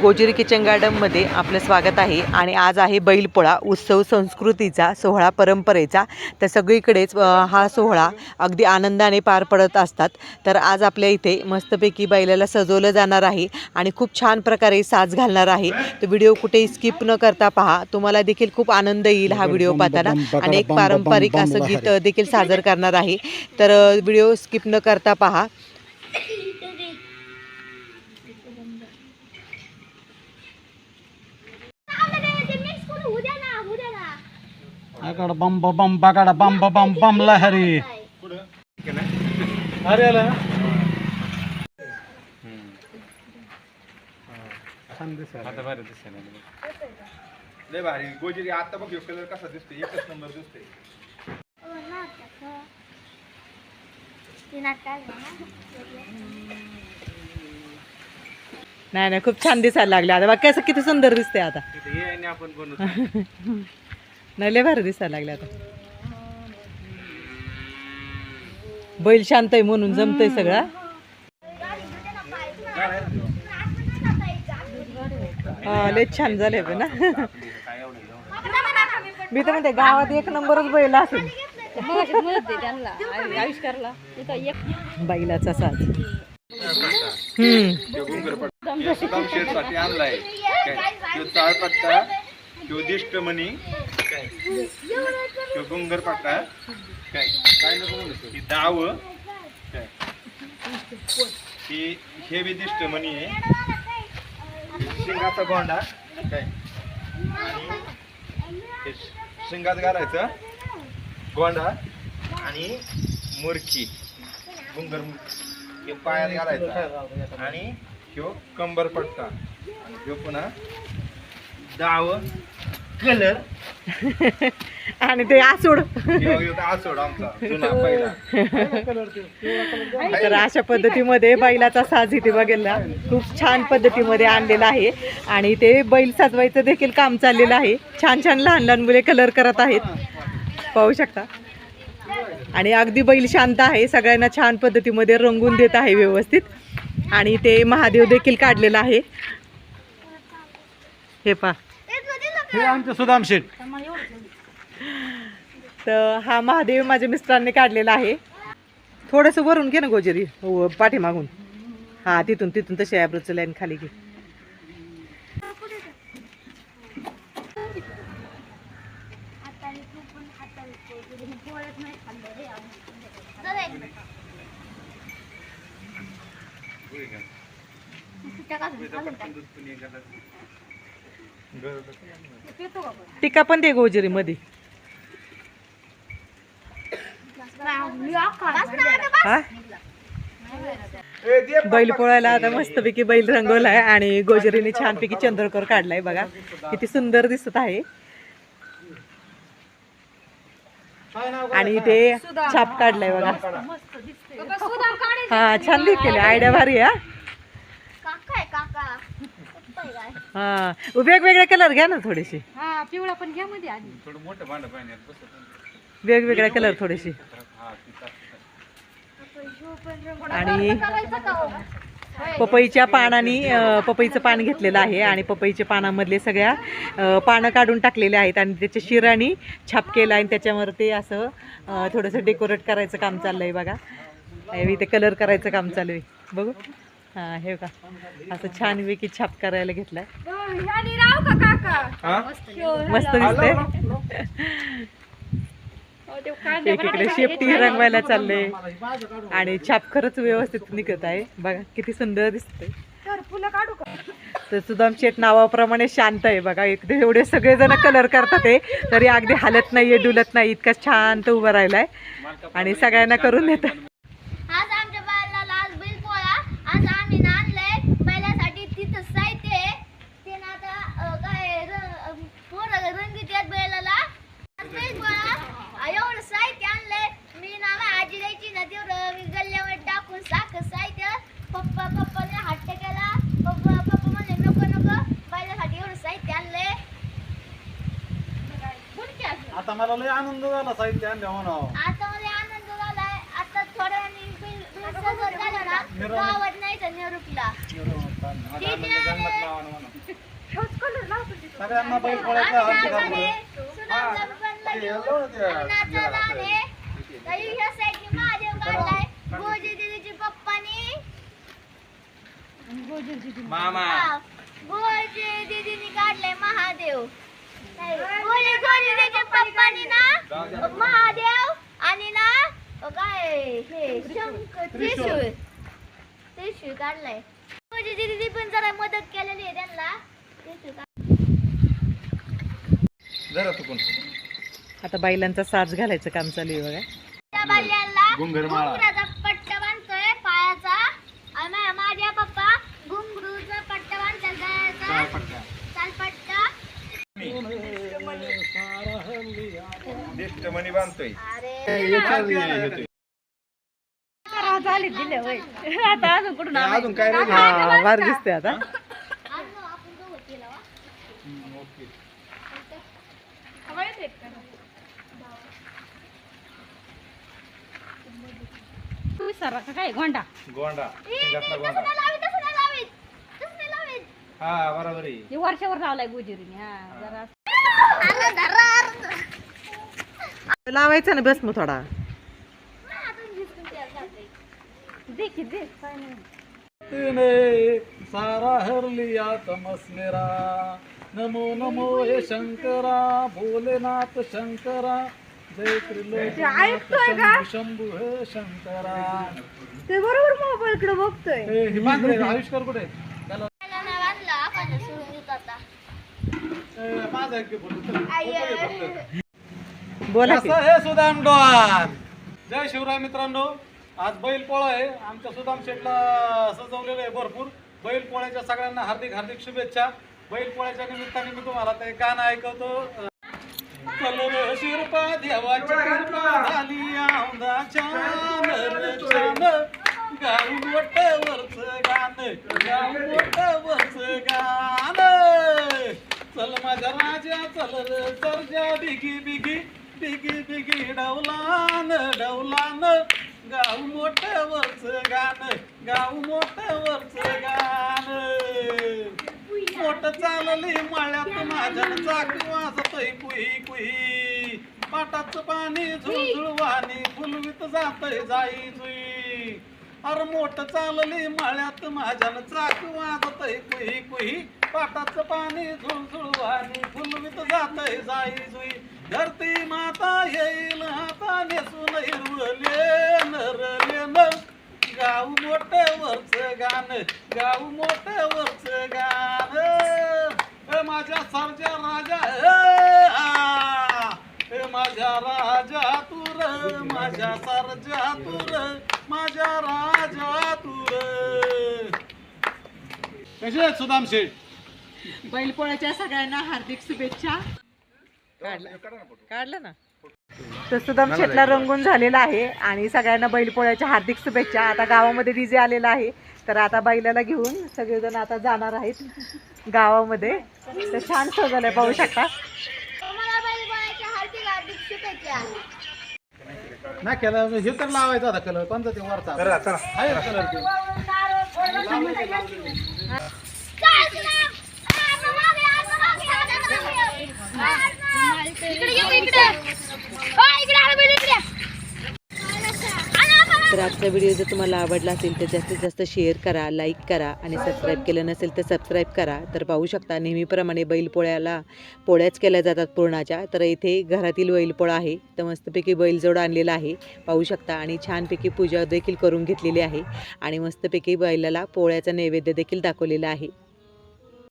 गोजिरी kitchen गार्डनमध्ये आपलं स्वागत आहे आणि आज आहे बैलपोळा उत्सव संस्कृतीचा सोहळा परंपरेचा. तर सगळीकडेच हा सोहळा अगदी आनंदाने पार पडत असतात. तर आज आपल्या इथे मस्तपैकी बैलाला सजवलं जाणार आहे आणि खूप छान प्रकारे साज घालणार आहे. तर व्हिडिओ कुठेही स्किप न करता पहा. तुम्हाला देखील खूप आनंद येईल हा व्हिडिओ पाहताना. आणि एक पारंपरिक असं गीत देखील सादर करणार आहे. तर व्हिडिओ स्किप न करता पहा. आकाड बम बम बाकाड बम बम बम लहरी. अरे आला. लय भारी. गोजिरी आता बघ कलर कसा दिसतोय? एकच नंबर दिसतोय. नाही नाही खूप छान दिसायला लागले. आता बघ कसं किती सुंदर दिसते आता. आपण बनवतो. नाही लय भारी दिसायला लागले आता. बैल शांत आहे म्हणून जमतंय सगळं. हा लय छान झाले पण ना. मी तर म्हणते गावात एक नंबरच बैल असेल. बैलाचा साज. हम्म. आणलाय. दिष्टमणी काय तो डोंगर पट्टा काय? काय नको ही दाव काय? ही हे विदिष्ट दिष्टमणी शिंगाचा गोंडा काय? आणि शिंगात घालायचं गोंडा आणि मुरकी डोंगर हे पायात घालायचा आणि ह्यो कंबर पट्टा ह्यो पुन्हा दाव कलर. आणि ते आसूड. तर अशा पद्धतीमध्ये बैलाचा साज इथे बघायला खूप छान पद्धतीमध्ये आणलेला आहे. आणि ते बैल सजवायचं देखील काम चाललेलं आहे. छान छान लहान लहान मुले कलर करत आहेत. पाहू शकता. आणि अगदी बैल शांत आहे. सगळ्यांना छान पद्धतीमध्ये रंगून देत आहे व्यवस्थित. आणि ते महादेव देखील काढलेला आहे. हे पा हे आमचे सुदाम शेठ. तर हा महादेव माझ्या मिस्टरांनी काढलेला आहे. थोडंसं वरून घे ना गोजेरी हो पाठीमागून. हा तिथून तिथून तशी ॲब्रोचं लाईन खाली घे. टिका पण दे गोजरी मध्ये बैल पोळायला आता मस्तपैकी बैल रंगवलाय आणि गोजरीने छानपैकी चंद्रकोर काढलाय बघा. किती सुंदर दिसत आहे. आणि ते छाप काढलाय बघा. हा छान केले आयडिया भारी हा. हा. वेगवेगळे कलर घ्या ना थोडेसे. हा पिवळा पण घ्या मध्ये आधी. थोडं मोठं भांड पाहिजे वेगवेगळे कलर थोडेसे. आणि पपईच्या पानाने पपईचं पान घेतलेलं आहे आणि पपईच्या पानामधले सगळ्या पानं काढून टाकलेले आहेत आणि त्याच्या शिराने छाप केला आणि त्याच्यावर ते असं थोडंसं डेकोरेट करायचं काम चाललं आहे बघा. हे इथे कलर करायचं काम चालू आहे. बघू. हां हे का असं छानपैकी छाप करायला घेतलाय. आणि राव का काका? मस्त दिसतंय. अहो, ते कांदे एकीकडे शेपटी रंगवायला चालले आणि छाप खरंच व्यवस्थित निघत आहे. बघा किती सुंदर दिसतंय. तर सुदाम शेठ नावाप्रमाणे शांत आहे. बघा एकदा एवढे सगळेजण कलर करतात आहे तरी अगदी हालत नाहीये डुलत नाही. इतका शांत उभं राहिलाय. आणि सगळ्यांना करून देतात आज आमच्या बाळाला आज बैल पोळा आज आम्ही नांदलंय बैलासाठी तिथं साहित्य आहे ते ना आता अं, काय र- अं, पोरं रंगीत आहेत बैलाला आज बैल पोळा आ, एवढं साहित्य आणलंय मी ना माझ्या आजी द्यायची ना तेवढं मी गल्ल्यावर टाकून साखर साहित्य पप्पा पप्पाने हट्ट केला पप्पा पप्पा म्हणले नको नको बैलासाठी एवढं साहित्य आणलंय बोल की अजून. आता मला लय आनंद झाला साहित्य आणल्या म्हणा आता मला आनंद झालाय. आता थोड्या वेळाने नाही तर निवृत्तीला म्हणा. सगळ्यांना बैल पोळ्याचा मामा. गोजी दीदीने काढलाय महादेव. पप्पानी ना महादेव आणि ना काय हे शंकर त्रिशूळ. त्रिशूळ काढलाय. गोजी दीदी पण जरा मदत केलेली आहे त्यांना. त्रिशूळ काढ- जरा तू पण आता बैलांचा साज घालायचं काम चालू आहे बघा. त्या. घुंगराचा पट्टा बांधतोय पायाचा आणि मा- माझ्या पप्पा घुंगरूचा पट्टा बांधतात गळ्याचा चालपट्टा दिष्ट मणी बांधतोय. अरे. करावं झाले दिले होय. आता अजून कुठून? अजून काय? हा वार दिसते आता. येते का? तू सरा का काय? गोंडा. गोंडा. शिंगातला. हा बरोबर. आहे हे वर्षावर लावलाय गुजरीने हा जरा. लावायचं ना बस मग थोडा. तिने सारा हर लिया तमस मेरा नमो नमो हे शंकरा भोलेनाथ शंकरा. जय त्रिलोकनाथ शंभू शंभू हे शंकरा. ते बरोबर मोबाईल कडे बघतोय हे आविष्कार कुठे त्याला माझा बोलू की. कसं हे सुदाम डोन जय शिवराय मित्रांनो. आज बैल पोळा आहे. आमच्या सुदाम शेटला सजवलेलं आहे भरपूर. बैल पोळ्याच्या सगळ्यांना हार्दिक हार्दिक शुभेच्छा. बैल पोळ्याच्या निमित्ताने मी तुम्हाला ते गाणं ऐकवतो. चल रे शिरपा देवाची कृपा झाली औंधाच्या नरच्यान. गाऊ मोठ वरच गाण गाऊ मोठ वरच गाण. चल माझ्या राजा चल रे सरजा बिगी बिगी. बिगी बिगी डवलान डवलान. गाव मोठ वरच गाण गाव मोठ वरच गाण. मोठ चालली माळ्यात माझ्या चाक वाजतय कुही कुही. पाटाचं पाणी झुळझुळ वाणी फुलवीत जातय जाई जुई. अरे मोठ चालली माळ्यात माझ्यान चाक वाजतय कुही कुही. पाटाचं पाणी झुळझुळ वाणी फुलवीत जातय जाई जुई. धरती माता येईल हाता नेसून हिरवले नरले न गाऊ मोठं वरच गाण गाऊ मोठं वरच गाण माझ्या सरजा राजा ए माझ्या राजा तुर माझ्या सरजा तुर माझ्या राजा तुर. कसे आहेत सुदाम शेठ? बैलपोळ्याच्या सगळ्यांना हार्दिक शुभेच्छा. काढलं. ना तर सुदाम शेटला रंगून झालेला आहे आणि सगळ्यांना बैलपोळ्याच्या हार्दिक शुभेच्छा. आता गावामध्ये डीजे आलेला आहे. तर आता बैलाला घेऊन सगळेजण आता जाणार आहेत गावामध्ये. तर छान सजवलंय पाहू शकता. तुम्हाला बैलपोळ्याच्या हार्दिक हार्दिक शुभेच्छा. नाही केलं हे तर लावायचा आता कलर. कोणता ते वरचा? आहे कलर ते? तर आजचा व्हिडिओ जर तुम्हाला आवडला असेल तर जास्तीत जास्त शेअर करा लाईक करा आणि सबस्क्राईब केलं नसेल तर सबस्क्राईब करा. तर पाहू शकता नेहमीप्रमाणे बैलपोळ्याला पोळ्याच केल्या जातात पूर्णाच्या. तर इथे घरातील बैलपोळा आहे. तर मस्तपैकी बैलजोड आणलेला आहे. पाहू शकता आणि छानपैकी पूजा देखील करून घेतलेली आहे. आणि मस्तपैकी बैलाला पोळ्याचा नैवेद्य देखील दाखवलेला आहे.